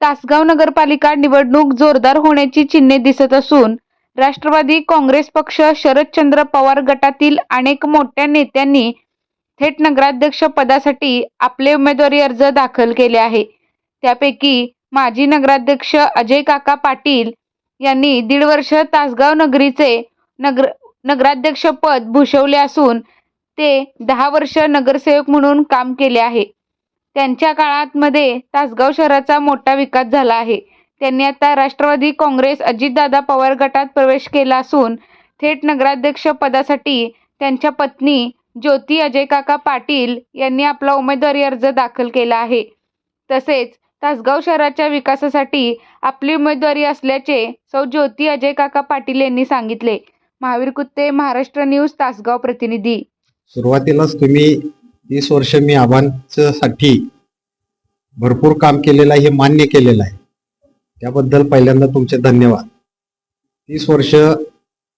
तासगाव नगरपालिका निवडणूक जोरदार होण्याची चिन्हे दिसत असून राष्ट्रवादी काँग्रेस पक्ष शरदचंद्र पवार गटातील अनेक मोठ्या नेत्यांनी थेट नगराध्यक्ष पदासाठी आपले उमेदवारी अर्ज दाखल केले आहे. त्यापैकी माजी नगराध्यक्ष अजय काका पाटील यांनी दीड वर्ष तासगाव नगरीचे नगर नगराध्यक्षपद भूषवले असून ते दहा वर्ष नगरसेवक म्हणून काम केले आहे. त्यांच्या काळात मध्ये तासगाव शहराचा मोठा विकास झाला आहे. त्यांनी आता राष्ट्रवादी काँग्रेस अजितदादा पवार गटात प्रवेश केला असून थेट नगराध्यक्ष पदासाठी त्यांच्या पत्नी ज्योती अजय काका पाटील यांनी आपला उमेदवारी अर्ज दाखल केला आहे. तसेच तासगाव शहराच्या विकासासाठी आपली उमेदवारी असल्याचे सौ ज्योती अजय काका पाटील यांनी सांगितले. महावीर कुत्ते महाराष्ट्र न्यूज तासगाव प्रतिनिधी. सुरुवातीलाच तुम्ही तीस वर्ष मी आबांसाठी भरपूर काम केलेलं आहे हे मान्य केलेलं आहे. त्याबद्दल पहिल्यांदा तुमचे धन्यवाद. तीस वर्ष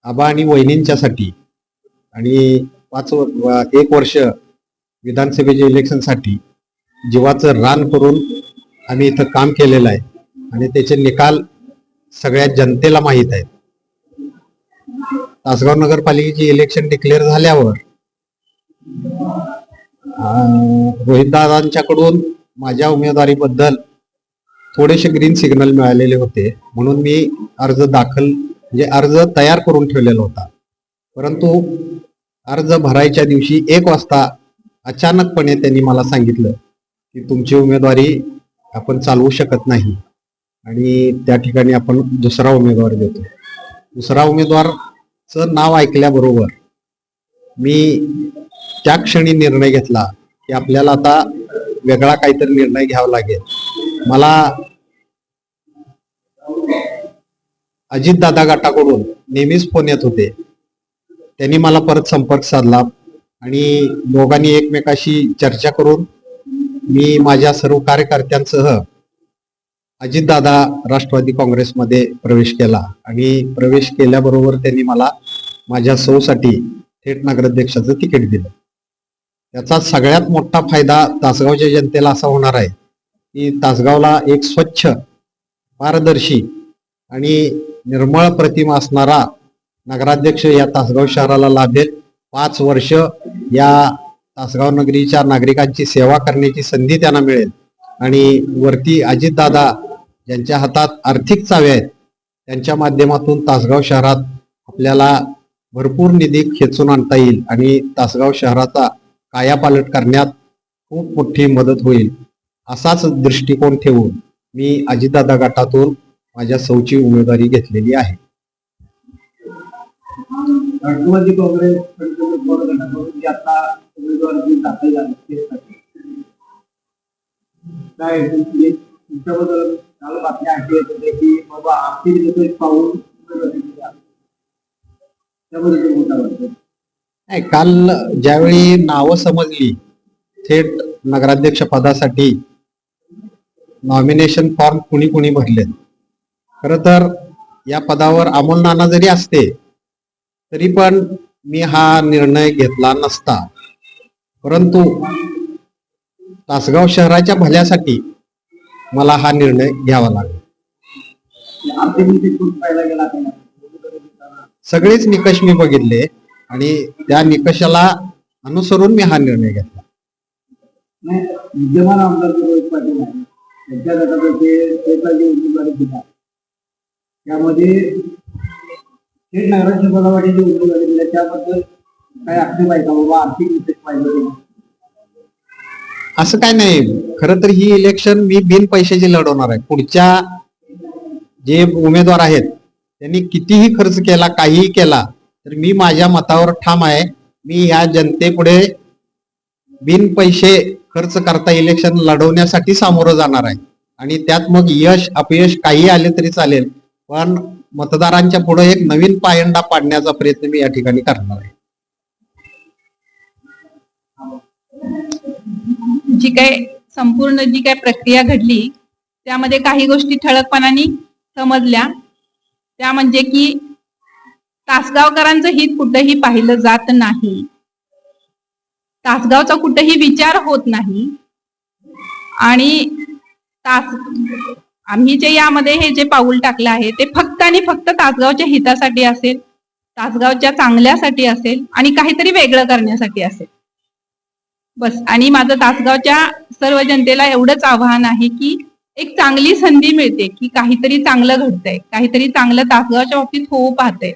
आबा आणि वहिनींच्यासाठी आणि पाच एक वर्ष विधानसभेच्या इलेक्शनसाठी जीवाचं रान करून आम्ही इथं काम केलेलं आहे आणि त्याचे निकाल सगळ्या जनतेला माहीत आहेत. तासगाव नगरपालिकेची इलेक्शन डिक्लेअर झाल्यावर रोहितदादांच्याकडून माझ्या उमेदवारीबद्दल थोडेसे ग्रीन सिग्नल मिळालेले होते. म्हणून मी अर्ज दाखल म्हणजे अर्ज तयार करून ठेवलेला होता. परंतु अर्ज भरायच्या दिवशी एक वाजता अचानकपणे त्यांनी मला सांगितलं की तुमची उमेदवारी आपण चालवू शकत नाही आणि त्या ठिकाणी आपण दुसरा उमेदवार देतो. दुसरा उमेदवारचं नाव ऐकल्याबरोबर मी त्या क्षणी निर्णय घेतला की आपल्याला आता वेगळा काहीतरी निर्णय घ्यावा लागेल. मला अजितदादा गटाकडून नेहमीच फोन येत होते. त्यांनी मला परत संपर्क साधला आणि दोघांनी एकमेकाशी चर्चा करून मी माझ्या सर्व कार्यकर्त्यांसह अजितदादा राष्ट्रवादी काँग्रेसमध्ये प्रवेश केला आणि प्रवेश केल्याबरोबर त्यांनी मला माझ्या सौसाठी थेट नगराध्यक्षाचं तिकीट दिलं. याचा सगळ्यात मोठा फायदा तासगावच्या जनतेला असा होणार आहे की तासगावला एक स्वच्छ पारदर्शी आणि निर्मळ प्रतिमा असणारा नगराध्यक्ष या तासगाव शहराला लाभेल. पाच वर्ष या तासगाव नगरीच्या नागरिकांची सेवा करण्याची संधी त्यांना मिळेल. आणि वरती अजितदादा ज्यांच्या हातात आर्थिक चावे आहेत त्यांच्या माध्यमातून तासगाव शहरात आपल्याला भरपूर निधी खेचून आणता येईल आणि तासगाव शहराचा कायापालट करण्यात खूप मोठी मदत होईल असाच दृष्टिकोन ठेवून मी अजितदादा गटातून माझ्या सौची उमेदवारी घेतलेली आहे. राष्ट्रवादी काँग्रेस आता उमेदवार काय तुमच्याबद्दल येत की बाबा त्याबद्दल नाही काल ज्यावेळी नावं समजली थेट नगराध्यक्ष पदासाठी नॉमिनेशन फॉर्म कुणी कुणी भरले खर तर या पदावर अमोल नाना जरी असते तरी पण मी हा निर्णय घेतला नसता. परंतु तासगाव शहराच्या भल्यासाठी मला हा निर्णय घ्यावा लागला. सगळेच निकष मी बघितले. आणि त्या निकषाला अनुसरून मी हा निर्णय घेतला. नाही विद्यमान आमदार जो रोहित पाटील आहे त्यांच्या गटातर्फे त्याचा जे उमेदवारी दिला त्यामध्ये थेट नगराध्यक्ष पदासाठी जे उमेदवारी दिल्या त्याबद्दल काय आहे का? बाबा आर्थिक निकष पाहिजे असं काय नाही. खरं तर ही इलेक्शन मी बिन पैशाची लढवणार आहे. पुढच्या जे उमेदवार आहेत त्यांनी कितीही खर्च केला काहीही केला तर मी माझ्या मतावर ठाम आहे. मी या जनतेपुढे बिन पैसे खर्च करता इलेक्शन लढवण्यासाठी सामोरं जाणार आहे. आणि त्यात मग यश अपयश काही आले तरी चालेल. पण मतदारांच्या पुढे एक नवीन पायंडा पाडण्याचा प्रयत्न मी या ठिकाणी करणार आहे. जी काय संपूर्ण जी काय प्रक्रिया घडली त्यामध्ये काही गोष्टी ठळकपणाने समजल्या. त्या म्हणजे की तासगावकरांचं हित कुठंही पाहिलं जात नाही. तासगावचा कुठेही विचार होत नाही. आणि तास आम्ही जे यामध्ये हे जे पाऊल टाकलं आहे ते फक्त आणि फक्त तासगावच्या हितासाठी असेल तासगावच्या चांगल्यासाठी असेल आणि काहीतरी वेगळं करण्यासाठी असेल. बस आणि माझं तासगावच्या सर्व जनतेला एवढंच आव्हान आहे की एक चांगली संधी मिळते की काहीतरी चांगलं घडतंय काहीतरी चांगलं तासगावच्या बाबतीत होऊ पाहतंय.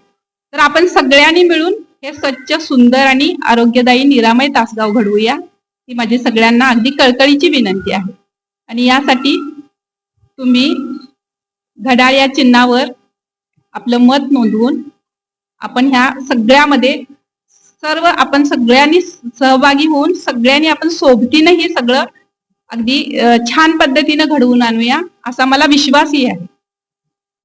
तर आपण सगळ्यांनी मिळून हे स्वच्छ सुंदर आणि आरोग्यदायी निरामय तासगाव घडवूया. ही माझी सगळ्यांना अगदी कळकळीची विनंती आहे. आणि यासाठी तुम्ही घड्याळ या चिन्हावर आपलं मत नोंदवून आपण ह्या सगळ्यामध्ये सर्व आपण सगळ्यांनी सहभागी होऊन सगळ्यांनी आपण सोबतीनं हे सगळं अगदी छान पद्धतीनं घडवून आणूया असा मला विश्वासही आहे.